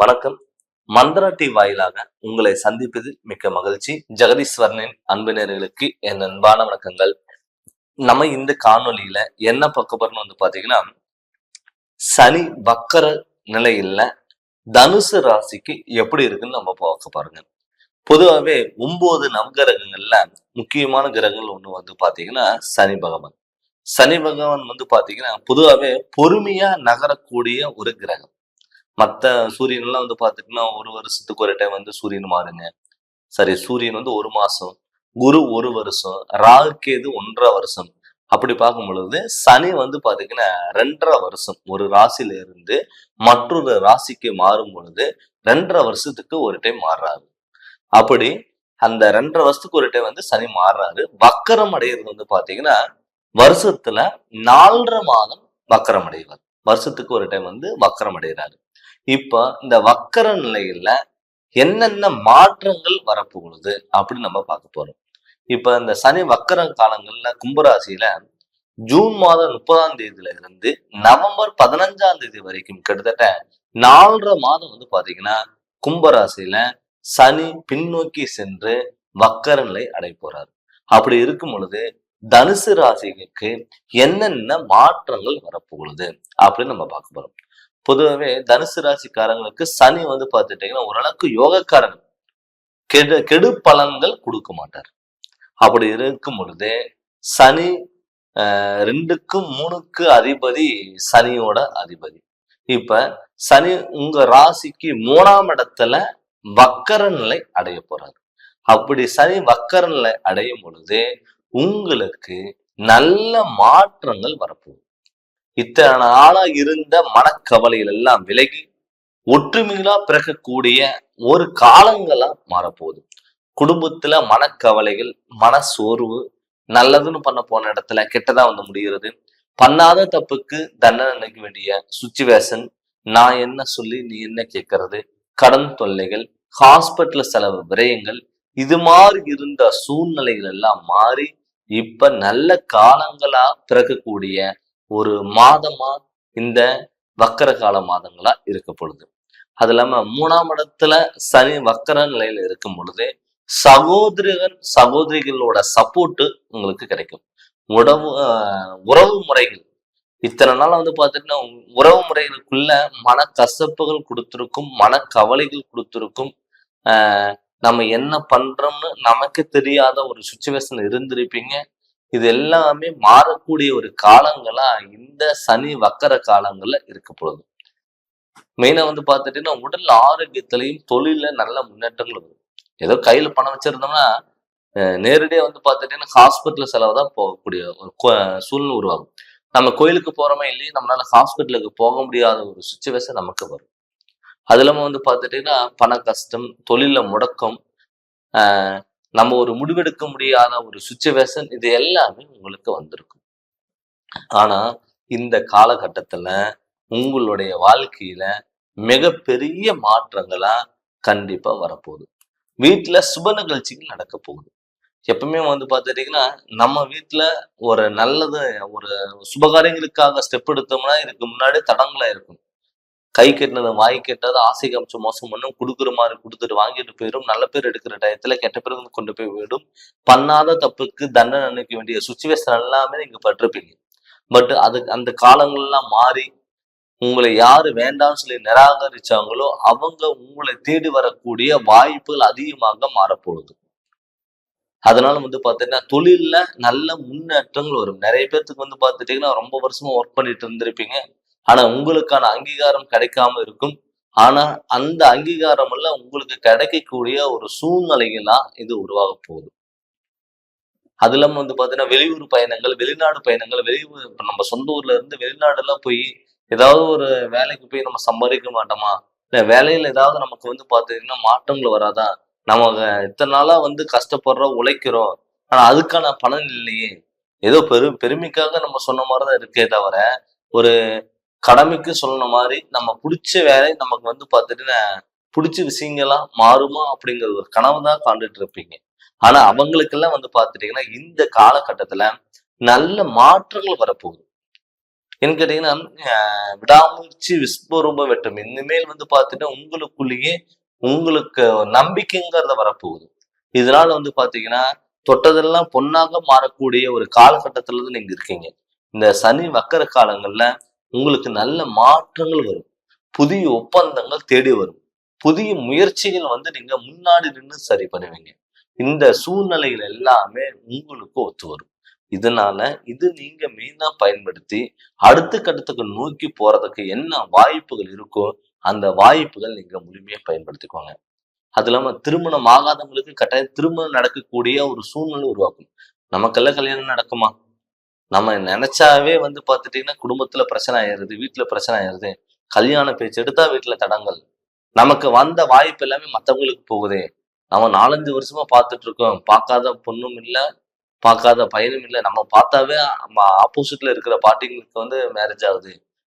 வணக்கம். மந்திரா டி வாயிலாக உங்களை சந்திப்பதில் மிக்க மகிழ்ச்சி. ஜெகதீஸ்வரனின் அன்பினர்களுக்கு என் அன்பான வணக்கங்கள். நம்ம இந்த காணொளியில என்ன பார்க்க போறோம்னு வந்து பாத்தீங்கன்னா சனி வக்கர நிலையில தனுசு ராசிக்கு எப்படி இருக்குன்னு நம்ம பார்க்க பாருங்க பொதுவாகவே ஒன்பது நவகிரகங்கள்ல முக்கியமான கிரகங்கள் ஒண்ணு வந்து பாத்தீங்கன்னா சனி பகவான். சனி பகவான் வந்து பாத்தீங்கன்னா பொதுவாகவே பொறுமையா நகரக்கூடிய ஒரு கிரகம். மற்ற சூரியன் எல்லாம் வந்து பாத்துட்டீங்கன்னா ஒரு வருஷத்துக்கு ஒரு டைம் வந்து சூரியன் மாறுங்க. சரி சூரியன் வந்து ஒரு மாசம் குரு ஒரு வருஷம் ராகு கேது ஒன்றரை வருஷம். அப்படி பார்க்கும் பொழுது சனி வந்து பாத்தீங்கன்னா ரெண்டரை வருஷம். ஒரு ராசியில இருந்து மற்றொரு ராசிக்கு மாறும் பொழுது ரெண்டரை வருஷத்துக்கு ஒரு டைம் மாறுறாரு. அப்படி அந்த ரெண்டரை வருஷத்துக்கு ஒரு டைம் வந்து சனி மாறுறாரு. வக்கரம் அடைகிறது வந்து பாத்தீங்கன்னா வருஷத்துல நாலரை மாதம் வக்கரம் அடைவார். வருஷத்துக்கு ஒரு டைம் வந்து வக்கரம் அடைகிறாரு இப்ப இந்த வக்கர நிலையில என்னென்ன மாற்றங்கள் வரப்போகுது அப்படின்னு நம்ம பார்க்க போறோம். இப்ப இந்த சனி வக்கர காலங்கள்ல கும்பராசியில ஜூன் மாதம் முப்பதாம் தேதியில இருந்து நவம்பர் பதினஞ்சாம் தேதி வரைக்கும் கிட்டத்தட்ட நாலரை மாதம் வந்து பாத்தீங்கன்னா கும்பராசியில சனி பின்னோக்கி சென்று வக்கர நிலை அடை போறாரு. அப்படி இருக்கும் பொழுது தனுசு ராசிகளுக்கு என்னென்ன மாற்றங்கள் வரப்போகுது அப்படின்னு நம்ம பார்க்க போறோம். பொதுவாகவே தனுசு ராசிக்காரங்களுக்கு சனி வந்து பார்த்துட்டீங்கன்னா ஓரளவுக்கு யோகக்காரன். கெடு கெடு பலன்கள் கொடுக்க மாட்டார். அப்படி இருக்கும் பொழுது சனி ஆஹ் ரெண்டுக்கும் மூணுக்கு அதிபதி சனியோட அதிபதி. இப்ப சனி உங்க ராசிக்கு மூணாம் இடத்துல வக்கர நிலை அடைய போறாரு. அப்படி சனி வக்கர நிலை அடையும் பொழுது உங்களுக்கு நல்ல மாற்றங்கள் வரப்போகுது. இத்தனை நாளா இருந்த மனக்கவலைகள் எல்லாம் விலகி ஒற்றுமைகளா பிறக்கக்கூடிய ஒரு காலங்களா மாறப்போகுது. குடும்பத்துல மனக்கவலைகள் மன சோர்வு நல்லதுன்னு பண்ண போன இடத்துல கெட்டதா வந்து முடிகிறது. பண்ணாத தப்புக்கு தண்டனை நினைக்க வேண்டிய சுச்சுவேஷன் நான் என்ன சொல்லி நீ என்ன கேட்கறது? கடன் தொல்லைகள் ஹாஸ்பிட்டல் செலவு விரயங்கள் இது மாதிரி இருந்த சூழ்நிலைகள் எல்லாம் மாறி இப்ப நல்ல காலங்களா பிறக்கக்கூடிய ஒரு மாதமா இந்த வக்கரகால மாதங்களா இருக்க பொழுது. அது இல்லாம மூணாம் இடத்துல சனி வக்கர நிலையில இருக்கும் பொழுது சகோதரிகள் சகோதரிகளோட சப்போர்ட் உங்களுக்கு கிடைக்கும். உறவு ஆஹ் உறவு முறைகள். இத்தனை நாள் வந்து பார்த்துட்டுன்னா உறவு முறைகளுக்குள்ள மன கசப்புகள் கொடுத்துருக்கும் மன கவலைகள் கொடுத்துருக்கும். ஆஹ் நம்ம என்ன பண்றோம்னு நமக்கு தெரியாத ஒரு சுச்சுவேஷன் இருந்திருப்பீங்க. இது எல்லாமே மாறக்கூடிய ஒரு காலங்களா இந்த சனி வக்கர காலங்கள்ல இருக்க போகுது. மெயினா வந்து பார்த்துட்டீங்கன்னா உடல் ஆரோக்கியத்திலையும் தொழில நல்ல முன்னேற்றங்கள் வரும். ஏதோ கையில பணம் வச்சிருந்தோம்னா அஹ் நேரடியா வந்து பார்த்துட்டீங்கன்னா ஹாஸ்பிட்டல் செலவு தான் போகக்கூடிய ஒரு சூழ்நிலை உருவாகும். நம்ம கோயிலுக்கு போறோமே இல்லையே நம்மளால ஹாஸ்பிட்டலுக்கு போக முடியாத ஒரு சுச்சுவேஷன் நமக்கு வரும். அது இல்லாமல் வந்து பார்த்துட்டீங்கன்னா பண கஷ்டம் தொழில முடக்கம் ஆஹ் நம்ம ஒரு முடிவெடுக்க முடியாத ஒரு சுச்சுவேஷன் இது எல்லாமே உங்களுக்கு வந்திருக்கும். ஆனா இந்த காலகட்டத்துல உங்களுடைய வாழ்க்கையில மிகப்பெரிய மாற்றங்களா கண்டிப்பா வரப்போகுது. வீட்டுல சுப நிகழ்ச்சிகள் நடக்க போகுது. எப்பவுமே வந்து பார்த்துட்டீங்கன்னா நம்ம வீட்டுல ஒரு நல்லது ஒரு சுபகாரியங்களுக்காக ஸ்டெப் எடுத்தோம்னா இதுக்கு முன்னாடி தடங்களா இருக்கும் கை கெட்டினது வாய் கெட்டது ஆசை காமிச்சு மோசம் பண்ணும் கொடுக்குற மாதிரி கொடுத்துட்டு வாங்கிட்டு போயிடும். நல்ல பேர் எடுக்கிற டயத்துல கெட்ட பேர் வந்து கொண்டு போய் விடும். பண்ணாத தப்புக்கு தண்டனை நினைக்க வேண்டிய சுச்சுவேஷன் எல்லாமே நீங்க பட்டிருப்பீங்க. பட் அது அந்த காலங்கள்லாம் மாறி உங்களை யாரு வேண்டாம்னு சொல்லி நிராகரிச்சாங்களோ அவங்க உங்களை தேடி வரக்கூடிய வாய்ப்புகள் அதிகமாக மாறப்போகுது. அதனால வந்து பாத்தீங்கன்னா தொழில்ல நல்ல முன்னேற்றங்கள் வரும். நிறைய பேர்த்துக்கு வந்து பாத்துட்டீங்கன்னா ரொம்ப வருஷமா ஒர்க் பண்ணிட்டு இருந்திருப்பீங்க. ஆனா உங்களுக்கான அங்கீகாரம் கிடைக்காம இருக்கும். ஆனா அந்த அங்கீகாரம் எல்லாம் உங்களுக்கு கிடைக்கக்கூடிய ஒரு சூழ்நிலைகளா இது உருவாக போகுது. அது இல்லாம வந்து பாத்தீங்கன்னா வெளியூர் பயணங்கள் வெளிநாடு பயணங்கள் வெளியூர் இப்ப நம்ம சொந்த ஊர்ல இருந்து வெளிநாடு எல்லாம் போய் ஏதாவது ஒரு வேலைக்கு போய் நம்ம சம்பாதிக்க மாட்டோமா? இல்ல வேலையில ஏதாவது நமக்கு வந்து பாத்தீங்கன்னா மாற்றங்கள் வராதா? நம்ம இத்தனை நாளா வந்து கஷ்டப்படுறோம் உழைக்கிறோம். ஆனா அதுக்கான பலன் இல்லையே. ஏதோ பெரு பெருமைக்காக நம்ம சொன்ன மாதிரிதான் இருக்கே தவிர ஒரு கடமைக்கு சொன்ன மாதிரி நம்ம பிடிச்ச வேலை நமக்கு வந்து பார்த்துட்டு பிடிச்ச விஷயங்கள்லாம் மாறுமா அப்படிங்கிற ஒரு கனவு தான் காண்டுட்டு இருப்பீங்க. ஆனா அவங்களுக்கெல்லாம் வந்து பார்த்துட்டீங்கன்னா இந்த காலகட்டத்துல நல்ல மாற்றங்கள் வரப்போகுது. என்ன கேட்டீங்கன்னா அஹ் விடாமுயற்சி விஸ்வரூப வெட்டும். இனிமேல் வந்து பாத்தீங்கன்னா உங்களுக்குள்ளேயே உங்களுக்கு நம்பிக்கைங்கிறத வரப்போகுது. இதனால வந்து பாத்தீங்கன்னா தொட்டதெல்லாம் பொன்னாக மாறக்கூடிய ஒரு காலகட்டத்துல தான் நீங்க இருக்கீங்க. இந்த சனி வக்கர காலங்கள்ல உங்களுக்கு நல்ல மாற்றங்கள் வரும். புதிய ஒப்பந்தங்கள் தேடி வரும். புதிய முயற்சிகள் வந்து நீங்க முன்னாடி நின்று சரி பண்ணுவீங்க. இந்த சூழ்நிலைகள் எல்லாமே உங்களுக்கு ஒத்து வரும். இதனால இது நீங்க மெயினா பயன்படுத்தி அடுத்த கட்டத்துக்கு நோக்கி போறதுக்கு என்ன வாய்ப்புகள் இருக்கோ அந்த வாய்ப்புகள் நீங்க முழுமையா பயன்படுத்திக்கோங்க. அது இல்லாம திருமணம் ஆகாதவங்களுக்கு கட்டாயம் திருமணம் நடக்கக்கூடிய ஒரு சூழ்நிலை உருவாக்கும் நமக்கெல்லாம் கல்யாணம் நடக்குமா? நம்ம நினைச்சாவே வந்து பார்த்துட்டீங்கன்னா குடும்பத்துல பிரச்சனை ஆயிடுது வீட்டுல பிரச்சனை ஆயிருது கல்யாண பேச்சு எடுத்தா வீட்டுல தடங்கள். நமக்கு வந்த வாய்ப்பு எல்லாமே மத்தவங்களுக்கு போகுதே. நம்ம நாலஞ்சு வருஷமா பார்த்துட்டு இருக்கோம் பார்க்காத பொண்ணும் இல்லை பார்க்காத பையனும் இல்லை. நம்ம பார்த்தாவே ஆப்போசிட்ல இருக்கிற பாட்டிங்களுக்கு வந்து மேரேஜ் ஆகுது.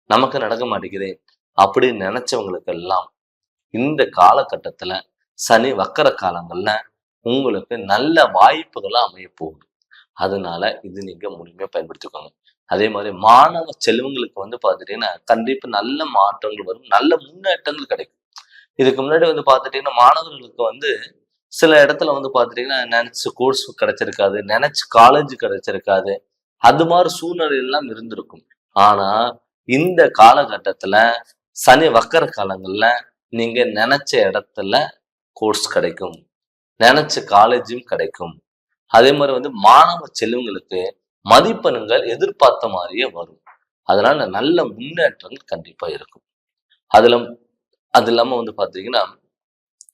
நமக்கு நடக்க மாட்டேங்குது. அப்படின்னு நினைச்சவங்களுக்கு எல்லாம் இந்த காலகட்டத்துல சனி வக்கர காலங்கள்ல உங்களுக்கு நல்ல வாய்ப்புகளா அமைய போகுது. அதனால இது நீங்க முழுமையாக பயன்படுத்திக்கோங்க. அதே மாதிரி மாணவ செல்வங்களுக்கு வந்து பார்த்துட்டீங்கன்னா கண்டிப்பா நல்ல மாற்றங்கள் வரும். நல்ல முன்னேற்றங்கள் கிடைக்கும். இதுக்கு முன்னாடி வந்து பார்த்துட்டீங்கன்னா மாணவர்களுக்கு வந்து சில இடத்துல வந்து பார்த்துட்டீங்கன்னா நினைச்சு கோர்ஸ் கிடைச்சிருக்காது நினைச்சு காலேஜ் கிடைச்சிருக்காது. அது மாதிரி சூழ்நிலை எல்லாம் இருந்திருக்கும். ஆனா இந்த காலகட்டத்துல சனி வக்கர காலங்கள்ல நீங்க நினைச்ச இடத்துல கோர்ஸ் கிடைக்கும். நினைச்ச காலேஜும் கிடைக்கும். அதே மாதிரி வந்து மாணவ செல்வங்களுக்கு மதிப்பெண்கள் எதிர்பார்த்த மாதிரியே வரும். அதனால நல்ல முன்னேற்றங்கள் கண்டிப்பா இருக்கும். அதுல அது இல்லாம வந்து பாத்தீங்கன்னா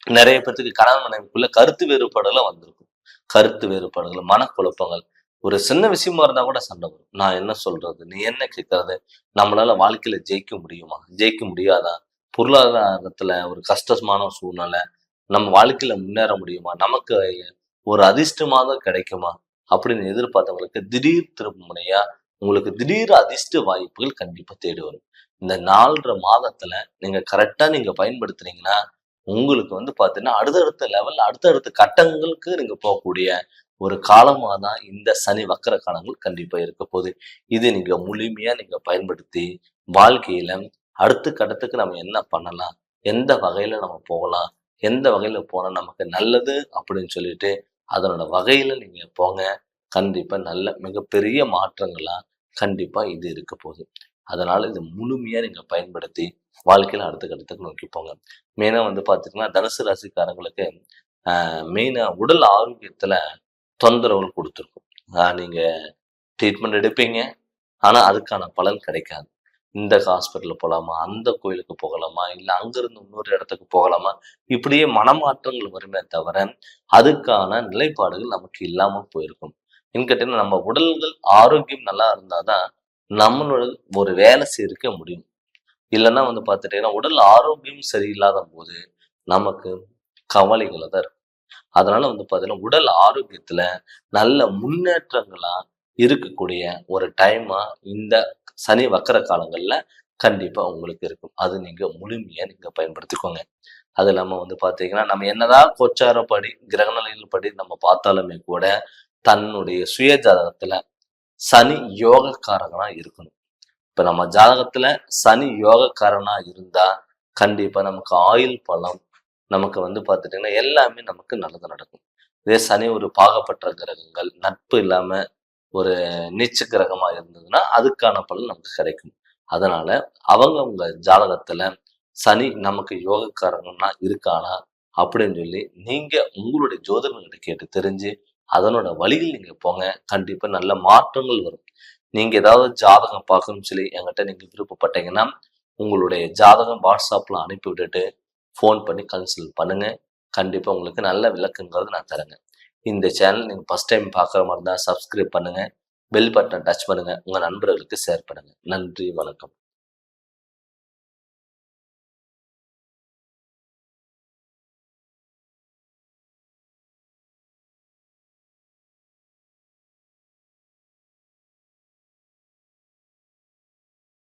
நிறைய பேர்த்துக்கு கணவன் மனைவிக்குள்ள கருத்து வேறுபாடுகள் வந்திருக்கும். கருத்து வேறுபாடுகள் மனக்குழப்பங்கள். ஒரு சின்ன விஷயமா இருந்தா கூட சண்டை வரும். நான் என்ன சொல்றது? நீ என்ன கேட்கறது நம்மளால வாழ்க்கையில ஜெயிக்க முடியுமா? ஜெயிக்க முடியாதா? பொருளாதாரத்துல ஒரு கஷ்டமான சூழ்நிலை. நம்ம வாழ்க்கையில முன்னேற முடியுமா? நமக்கு ஒரு அதிர்ஷ்டமாக கிடைக்குமா அப்படின்னு எதிர்பார்த்தவங்களுக்கு திடீர் திருப்புமுனையா உங்களுக்கு திடீர் அதிர்ஷ்ட வாய்ப்புகள் கண்டிப்பா தேடி வரும். இந்த நாலரை மாதத்துல நீங்க கரெக்டா நீங்க பயன்படுத்துறீங்கன்னா உங்களுக்கு வந்து பாத்தீங்கன்னா அடுத்தடுத்த லெவல் அடுத்தடுத்த கட்டங்களுக்கு நீங்க போகக்கூடிய ஒரு காலமா தான் இந்த சனி வக்கர காலங்கள் கண்டிப்பா இருக்க போகுது. இது நீங்க முழுமையா நீங்க பயன்படுத்தி வாழ்க்கையில அடுத்த கட்டத்துக்கு நம்ம என்ன பண்ணலாம்? எந்த வகையில நம்ம போகலாம்? எந்த வகையில போனா நமக்கு நல்லது அப்படின்னு சொல்லிட்டு அதனோட வகையில் நீங்கள் போங்க. கண்டிப்பாக நல்ல மிகப்பெரிய மாற்றங்களாக கண்டிப்பாக இது இருக்க போகுது. அதனால் இது முழுமையாக நீங்கள் பயன்படுத்தி வாழ்க்கையில் அடுத்த கட்டத்துக்கு நோக்கி போங்க. மெயினாக வந்து பார்த்திங்கன்னா தனுசு ராசிக்காரங்களுக்கு மெயினாக உடல் ஆரோக்கியத்தில் தொந்தரவுகள் கொடுத்துருக்கும். நீங்கள் ட்ரீட்மெண்ட் எடுப்பீங்க. ஆனால் அதுக்கான பலன் கிடைக்காது. இந்த ஹாஸ்பிட்டல் போகலாமா அந்த கோயிலுக்கு போகலாமா? இல்ல அங்கிருந்து இன்னொரு இடத்துக்கு போகலாமா? இப்படியே மனமாற்றங்கள் வருமே தவிர அதுக்கான நிலைப்பாடுகள் நமக்கு இல்லாமல் போயிருக்கும். ஏன்னு கேட்டீங்கன்னா நம்ம உடல்கள் ஆரோக்கியம் நல்லா இருந்தாதான் நம்மளோட ஒரு வேலை சேர்க்க முடியும். இல்லைன்னா வந்து பார்த்துட்டீங்கன்னா உடல் ஆரோக்கியம் சரியில்லாத போது நமக்கு கவலைகளை தான் இருக்கும். அதனால வந்து பார்த்தீங்கன்னா உடல் ஆரோக்கியத்துல நல்ல முன்னேற்றங்களா இருக்கக்கூடிய ஒரு டைமா இந்த சனி வக்கர காலங்கள்ல கண்டிப்பா உங்களுக்கு இருக்கும். அது நீங்க முழுமையாக நீங்க பயன்படுத்திக்கோங்க. அது இல்லாம வந்து பாத்தீங்கன்னா நம்ம என்னதான் கோச்சாரப்படி கிரகநிலைகள் படி நம்ம பார்த்தாலுமே கூட தன்னுடைய சுய ஜாதகத்தில் சனி யோகக்காரகனா இருக்கணும். இப்ப நம்ம ஜாதகத்துல சனி யோகக்காரனாக இருந்தா கண்டிப்பா நமக்கு ஆயுள் பழம் நமக்கு வந்து பார்த்துட்டீங்கன்னா எல்லாமே நமக்கு நல்லது நடக்கும். இதே சனி ஒரு பாகப்பட்ட கிரகங்கள் நட்பு இல்லாம ஒரு நீச்ச கிரகமா இருந்ததுன்னா அதுக்கான பலன் நமக்கு கிடைக்கும். அதனால அவங்க அவங்க ஜாதகத்துல சனி நமக்கு யோகக்காரங்கன்னா இருக்கானா அப்படின்னு சொல்லி நீங்க உங்களுடைய ஜோதிடர்கிட்ட கேட்டு தெரிஞ்சு அதனோட வழியில் நீங்க போங்க. கண்டிப்பா நல்ல மாற்றங்கள் வரும். நீங்க ஏதாவது ஜாதகம் பார்க்கணும்னு சொல்லி என்கிட்ட நீங்க விருப்பப்பட்டீங்கன்னா உங்களுடைய ஜாதகம் வாட்ஸ்அப்ல அனுப்பி விட்டுட்டு ஃபோன் பண்ணி கன்சல்ட் பண்ணுங்க. கண்டிப்பா உங்களுக்கு நல்ல விளக்கங்கிறது நான் தரேங்க. இந்த சேனல் நீங்கள் ஃபர்ஸ்ட் டைம் பார்க்குற மாதிரி இருந்தால் சப்ஸ்கிரைப் பண்ணுங்கள் பெல் பட்டன் டச் பண்ணுங்கள் உங்கள் நண்பர்களுக்கு ஷேர் பண்ணுங்கள் நன்றி வணக்கம்.